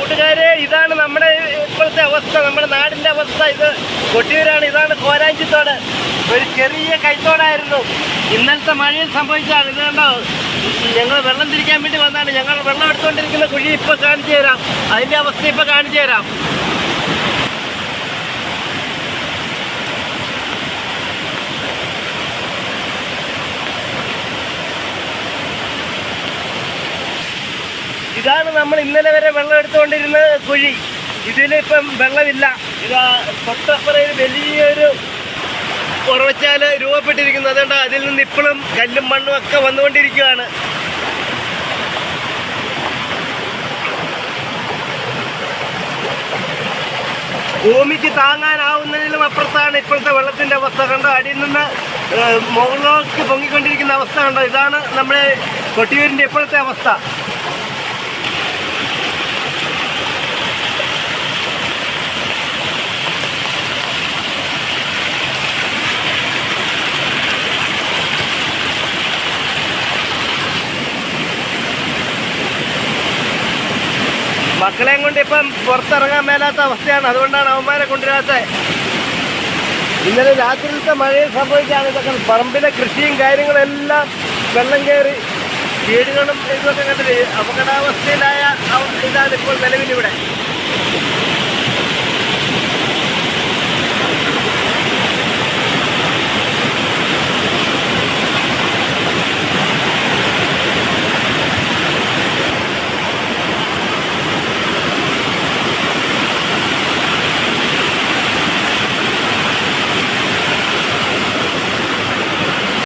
കൂട്ടുകാരെ ഇതാണ് നമ്മുടെ ഇപ്പോഴത്തെ അവസ്ഥ നമ്മുടെ നാടിന്റെ അവസ്ഥ. ഇത് കൊട്ടിയൂരാണ് ഇതാണ് കോരാഞ്ചിത്തോട്. ഒരു ചെറിയ കൈത്തോടായിരുന്നു. ഇന്നലത്തെ മഴയിൽ സംഭവിച്ചതാണ്. ഇത് കണ്ടോ? ഞങ്ങൾ വെള്ളം തിരിക്കാൻ വേണ്ടി വന്നാണ്. ഞങ്ങൾ വെള്ളം എടുത്തുകൊണ്ടിരിക്കുന്ന കുഴി ഇപ്പൊ കാണിച്ചു തരാം. അതിന്റെ അവസ്ഥ ഇപ്പൊ കാണിച്ചു തരാം. ഇതാണ് നമ്മൾ ഇന്നലെ വരെ വെള്ളം എടുത്തുകൊണ്ടിരുന്ന കുഴി. ഇതിലിപ്പം വെള്ളമില്ല. ഇതാ തൊട്ടപ്പുറയിൽ വലിയൊരു ഉറവച്ചാൽ രൂപപ്പെട്ടിരിക്കുന്നത് അതുകൊണ്ട് അതിൽ നിന്ന് ഇപ്പോഴും കല്ലും മണ്ണും ഒക്കെ വന്നുകൊണ്ടിരിക്കുകയാണ്. ഭൂമിക്ക് താങ്ങാനാവുന്നതിലും അപ്പുറത്താണ് ഇപ്പോഴത്തെ വെള്ളത്തിന്റെ അവസ്ഥ. കണ്ടോ? അടിയിൽ നിന്ന് മുകളിലേക്ക് പൊങ്ങിക്കൊണ്ടിരിക്കുന്ന അവസ്ഥ കണ്ടോ? ഇതാണ് നമ്മുടെ കൊട്ടിയൂരിന്റെ ഇപ്പോഴത്തെ അവസ്ഥ. മക്കളെയും കൊണ്ട് ഇപ്പം പുറത്തിറങ്ങാൻ മേലാത്ത അവസ്ഥയാണ്. അതുകൊണ്ടാണ് അവന്മാരെ കൊണ്ടുവരാത്തത് ഇന്നലെ രാത്രിയിലത്തെ മഴയിൽ സംഭവിച്ചാണ് ഇതൊക്കെ. പറമ്പിലെ കൃഷിയും കാര്യങ്ങളും എല്ലാം വെള്ളം കയറി വീടുകളും ഇതൊക്കെ കണ്ടിട്ട് അപകടാവസ്ഥയിലായ ഇതാണ് ഇപ്പോൾ നിലവിലിവിടെ.